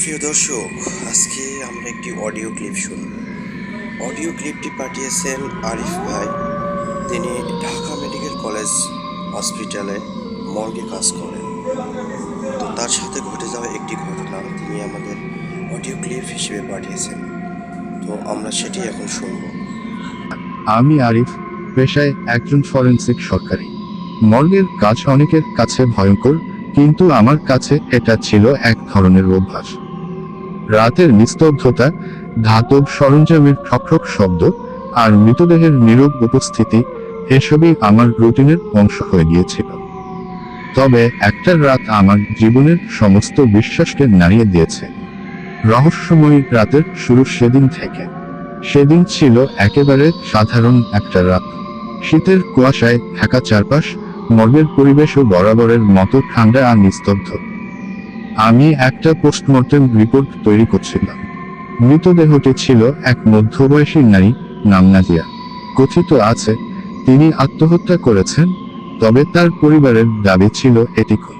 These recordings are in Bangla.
প্রিয় দর্শক, আজকে আমরা একটি অডিও ক্লিপ শুনব। অডিও ক্লিপটি পাঠিয়েছেন আরিফ ভাই। তিনি ঢাকা মেডিকেল কলেজ হসপিটালে মর্গে কাজ করেন। তো তার সাথে ঘটে যাওয়া একটি ঘটনা তিনি আমাদের অডিও ক্লিপ হিসেবে পাঠিয়েছেন। তো আমরা সেটি এখন শুনব। আমি আরিফ, পেশায় একজন ফরেন্সিক সরকারি। মর্গের কাজ অনেকের কাছে ভয়ঙ্কর, কিন্তু আমার কাছে এটা ছিল এক ধরনের অভ্যাস। রাতের নিস্তব্ধতা, ধাতব সরঞ্জামের ঠকঠক শব্দ আর মৃতদেহের নীরব উপস্থিতি এসবই আমার রুটিনের অংশ হয়ে গিয়েছিল। তবে একটা রাত আমার জীবনের সমস্ত বিশ্বাসকে নাড়িয়ে দিয়েছে। রহস্যময়ী রাতের শুরু সেদিন থেকে। সেদিন ছিল একেবারে সাধারণ একটা রাত। শীতের কুয়াশায় ঢাকা চারপাশ মর্গের পরিবেশও বরাবরের মতো ঠান্ডা আর নিস্তব্ধ। আমি একটা পোস্টমর্টেম রিপোর্ট তৈরি করছিলাম। মৃতদেহটি ছিল এক মধ্যবয়সী নারী নাম নাজিয়া। কথিত আছে, তিনি আত্মহত্যা করেছেন, তবে তার পরিবারের দাবি ছিল এটি খুন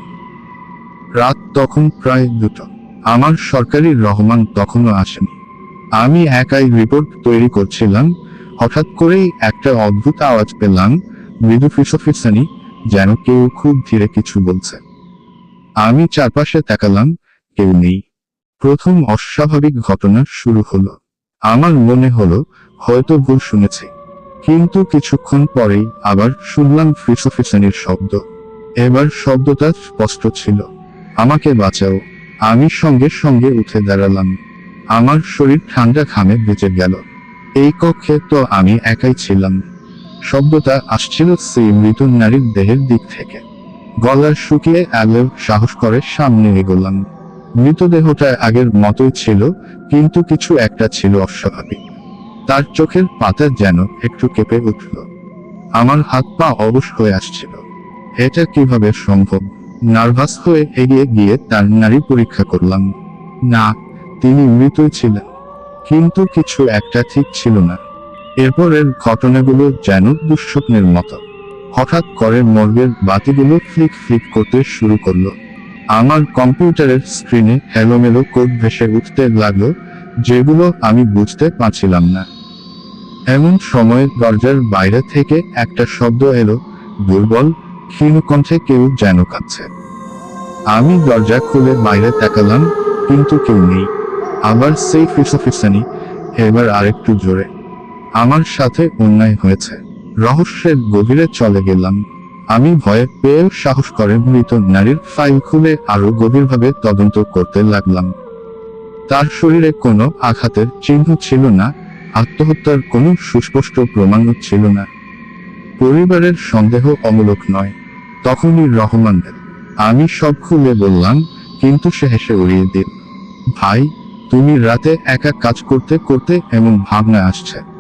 রাত তখন প্রায় দুটো। আমার সরকারি রহমান তখনও আসেনি। আমি একাই রিপোর্ট তৈরি করছিলাম, হঠাৎ করেই একটা অদ্ভুত আওয়াজ পেলাম, মৃদু ফিসফিসানি, যেন কেউ খুব ধীরে কিছু বলছে। আমি চারপাশে তাকালাম, কেউ নেই। প্রথম অস্বাভাবিক ঘটনা শুরু হলো। আমার মনে হলো, হয়তো ভুল শুনেছি। কিন্তু কিছুক্ষণ পরেই আবার শুনলাম ফিসফিসানির শব্দ। এবার শব্দটা স্পষ্ট ছিল। আমাকে বাঁচাও। আমি সঙ্গে সঙ্গে উঠে দাঁড়ালাম। আমার শরীর ঠান্ডা ঘামে বেঁচে গেল। এই কক্ষে তো আমি একাই ছিলাম। শব্দটা আসছিল সেই মৃত নারীর দেহের দিক থেকে। গলা শুকিয়ে এলেও সাহস করে সামনে এগোলাম। মৃতদেহটা আগের মতোই ছিল, কিন্তু কিছু একটা ছিল অস্বাভাবিক। তার চোখের পাতা যেন একটু কেঁপে উঠল। আমার হাত পা অবশ হয়ে আসছিল। এটা কীভাবে সম্ভব? নার্ভাস হয়ে এগিয়ে গিয়ে তার নারী পরীক্ষা করলাম। না, তিনি মৃতই ছিলেন। কিন্তু কিছু একটা ঠিক ছিল না। এরপরের ঘটনাগুলো যেন দুঃস্বপ্নের মতো। হঠাৎ করে মর্গের বাতিগুলো ফ্লিক ফ্লিক করতে শুরু করল। আমার কম্পিউটারের স্ক্রিনে এলোমেলো কোড ভেসে উঠতে লাগল, যেগুলো আমি বুঝতে পারছিলাম না। এমন সময় দরজার বাইরে থেকে একটা শব্দ এলো, দুর্বল ক্ষীণ কণ্ঠে কেউ যেন কাঁদছে আমি দরজা খুলে বাইরে তাকালাম, কিন্তু কেউ নেই। আবার সেই ফিসফিসানি, এবার আরেকটু জোরে। আমার সাথে অন্যায় হয়েছে। রহস্যের গভীরে চলে গেলাম। আমি ভয়ে পেয়েও সাহস করে মৃত নারীর ফাইল খুলে আরও গভীরভাবে তদন্ত করতে লাগলাম। তার শরীরে কোনো আঘাতের চিহ্ন ছিল না, আত্মহত্যার কোনো সুস্পষ্ট প্রমাণও ছিল না। পরিবারের সন্দেহ অমূলক নয়, তখনই রহমান। আমি সব খুলে বললাম, কিন্তু সে হেসে উড়িয়ে দিল, ভাই, তুমি রাতে একা কাজ করতে করতে এমন ভাবনা আসছে।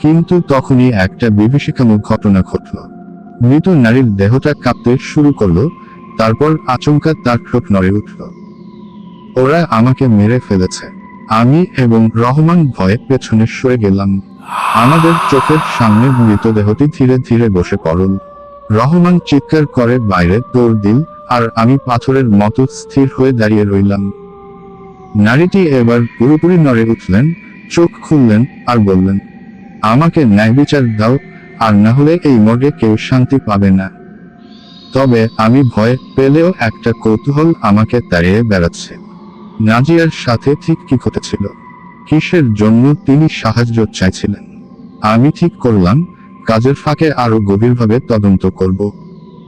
কিন্তু তখনই একটা বিভীষিকামূলক ঘটনা ঘটল। মৃত নারীর দেহটা কাঁপতে শুরু করল, তারপর আচমকা তার ঠোঁট নড়ে উঠল। ওরা আমাকে মেরে ফেলেছে। আমি এবং রহমান ভয়ে পেছনে সরে গেলাম। আমাদের চোখের সামনে মৃতদেহটি ধীরে ধীরে বসে পড়ল। রহমান চিৎকার করে বাইরে দৌড় দিল, আর আমি পাথরের মতো স্থির হয়ে দাঁড়িয়ে রইলাম। নারীটি এবার পুরোপুরি নড়ে উঠলেন, চোখ খুললেন, আর বললেন আমাকে ন্যায় বিচার দাও, আর না হলে এই মর্গে কেউ শান্তি পাবে না। তবে আমি ভয় পেলেও একটা কৌতূহল আমাকে তাড়িয়ে বেড়াচ্ছে। নাজিয়ার সাথে ঠিক কি ঘটেছিল? কিসের জন্য তিনি সাহায্য চাইছিলেন? আমি ঠিক করলাম, কাজের ফাঁকে আরও গভীরভাবে তদন্ত করব।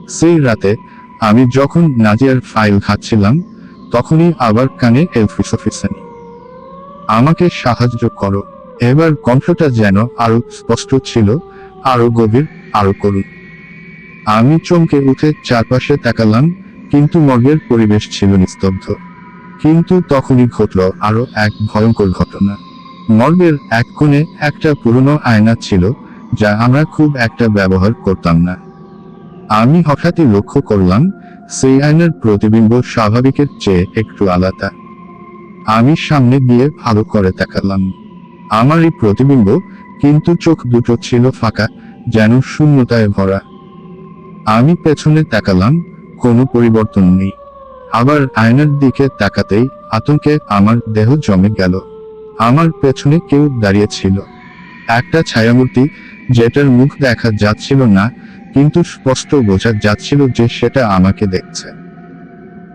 সেই রাতে আমি যখন নাজিয়ার ফাইল ঘাটছিলাম তখনই আবার কানে এলফিস অফিসানি আমাকে সাহায্য করো। এবার কণ্ঠটা যেন আরও স্পষ্ট ছিল, আরও গভীর, আরও করুন আমি চমকে উঠে চারপাশে তাকালাম, কিন্তু মর্গের পরিবেশ ছিল নিস্তব্ধ। কিন্তু তখনই ঘটল আরও এক ভয়ঙ্কর ঘটনা। মর্গের এক কোণে একটা পুরনো আয়না ছিল, যা আমরা খুব একটা ব্যবহার করতাম না। আমি হঠাৎই লক্ষ্য করলাম, সেই আয়নার প্রতিবিম্ব স্বাভাবিকের চেয়ে একটু আলাদা। আমি সামনে গিয়ে ভালো করে তাকালাম। আমারই প্রতিবিম্ব, কিন্তু চোখ দুটো ছিল ফাঁকা, যেন শূন্যতায় ভরা। আমি পেছনে তাকালাম, কোনো পরিবর্তন নেই। আবার আয়নার দিকে তাকাতেই আতঙ্কে আমার দেহ জমে গেল। আমার পেছনে কেউ দাঁড়িয়ে ছিল। একটা ছায়ামূর্তি, যেটার মুখ দেখা যাচ্ছিল না, কিন্তু স্পষ্ট বোঝা যাচ্ছিল যে সেটা আমাকে দেখছে।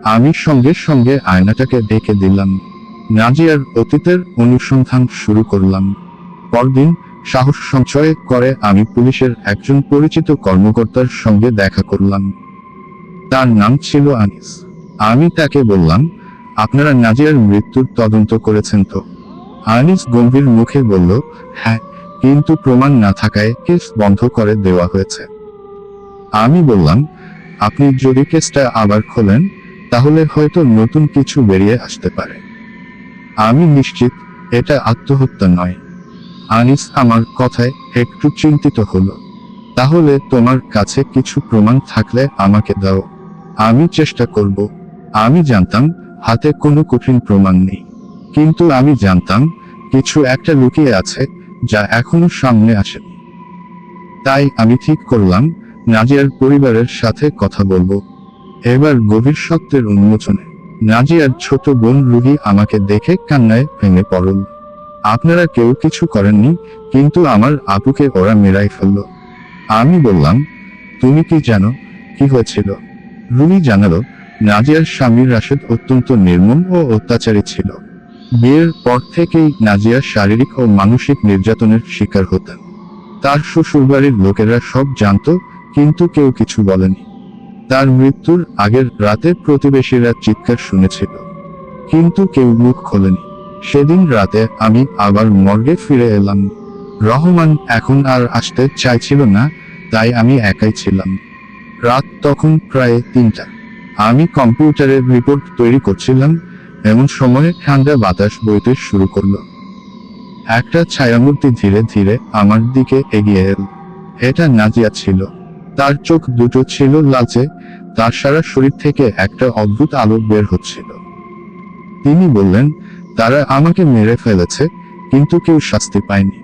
আমি সঙ্গে সঙ্গে আয়নাটাকে ডেকে দিলাম। নাজিয়ার অতীতের অনুসন্ধান শুরু করলাম। পরদিন সাহস সঞ্চয় করে আমি পুলিশের একজন পরিচিত কর্মকর্তার সঙ্গে দেখা করলাম। তার নাম ছিল আনিস। আমি তাকে বললাম, আপনারা নাজিয়ার মৃত্যুর তদন্ত করেছেন তো? আনিস গম্ভীর মুখে বলল হ্যাঁ কিন্তু প্রমাণ না থাকায় কেস বন্ধ করে দেওয়া হয়েছে। আমি বললাম, আপনি যদি কেসটা আবার খোলেন, তাহলে হয়তো নতুন কিছু বেরিয়ে আসতে পারে। আমি নিশ্চিত, এটা আত্মহত্যা নয়। আনিস আমার কথায় একটু চিন্তিত হলো। তাহলে তোমার কাছে কিছু প্রমাণ থাকলে আমাকে দাও। আমি চেষ্টা করব। আমি জানতাম, হাতে কোনো কঠিন প্রমাণ নেই। কিন্তু আমি জানতাম, কিছু একটা লুকিয়ে আছে, যা এখনও সামনে আসেনি। তাই আমি ঠিক করলাম, নাজিয়ার পরিবারের সাথে কথা বলব। এবার গভীর সত্যের উন্মোচনে। নাজিয়ার ছোট বোন রুহি আমাকে দেখে কান্নায় ভেঙে পড়ল। আপনারা কেউ কিছু করেননি, কিন্তু আমার আপুকে ওরা মেরাই ফেলল। আমি বললাম, তুমি কি জানো কি হয়েছিল? রুহি জানালো, নাজিয়ার স্বামী রাশেদ অত্যন্ত নির্মম ও অত্যাচারী ছিল। বিয়ের পর থেকেই নাজিয়া শারীরিক ও মানসিক নির্যাতনের শিকার হতেন। তার শ্বশুরবাড়ির লোকেরা সব জানতো, কিন্তু কেউ কিছু বলেনি। তার মৃত্যুর আগের রাতে প্রতিবেশীরা চিৎকার শুনেছিল। কিন্তু কেউ মুখ খোলেনি। সেদিন রাতে আমি আবার মর্গে ফিরে এলাম। রহমান এখন আর আসতে চাইছিল না, তাই আমি একাই ছিলাম। রাত তখন প্রায় তিনটা। আমি কম্পিউটারের রিপোর্ট তৈরি করছিলাম, এমন সময়ে ঠান্ডা বাতাস বইতে শুরু করল। একটা ছায়ামূর্তি ধীরে ধীরে আমার দিকে এগিয়ে এল। এটা নাজিয়া ছিল। তার চোখ দুটো ছিল লালচে তার সারা শরীর থেকে একটা অদ্ভুত আলো বের হচ্ছিল। তিনি বললেন, তারা আমাকে মেরে ফেলেছে, কিন্তু কেউ শাস্তি পায়নি।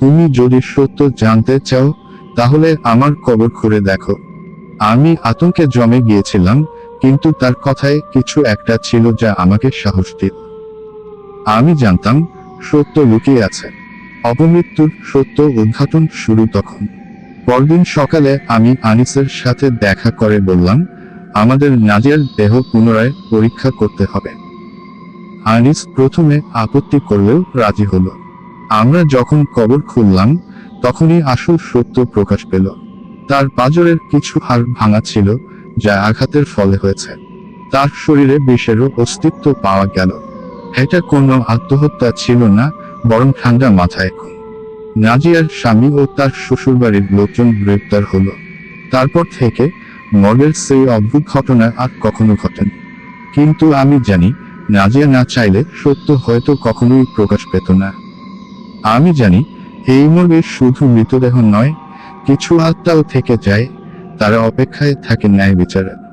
তুমি যদি সত্য জানতে চাও, তাহলে আমার কবর খুঁড়ে দেখো। আমি আতঙ্কে জমে গিয়েছিলাম, কিন্তু তার কথায় কিছু একটা ছিল যা আমাকে সাহস দিল। আমি জানতাম, সত্য লুকিয়ে আছে। অপমৃত্যুর সত্য উদ্ঘাটন শুরু তখন। পরদিন সকালে আমি আনিসের সাথে দেখা করে বললাম, আমাদের নাজিয়ার দেহ পুনরায় পরীক্ষা করতে হবে। আনিস প্রথমে আপত্তি করলেও রাজি হলো। আমরা যখন কবর খুললাম, তখনই আসল সত্য প্রকাশ পেল। তার পাজরের কিছু হাড় ভাঙা ছিল, যা আঘাতের ফলে হয়েছে। তার শরীরে বিষেরও অস্তিত্ব পাওয়া গেল। এটা কোনো আত্মহত্যা ছিল না, বরং ঠান্ডা মাথায়। খুন নাজিয়ার স্বামী ও তার শ্বশুরবাড়ির লোকজন গ্রেপ্তার হলো। তারপর থেকে মর্গের সেই অদ্ভুত ঘটনা আর কখনো ঘটেনি। কিন্তু আমি জানি, নাজিয়া না চাইলে সত্য হয়তো কখনোই প্রকাশ পেত না। আমি জানি, এই মর্গে শুধু মৃতদেহ নয়, কিছু আত্মাও থেকে যায়, তারা অপেক্ষায় থাকে ন্যায় বিচারের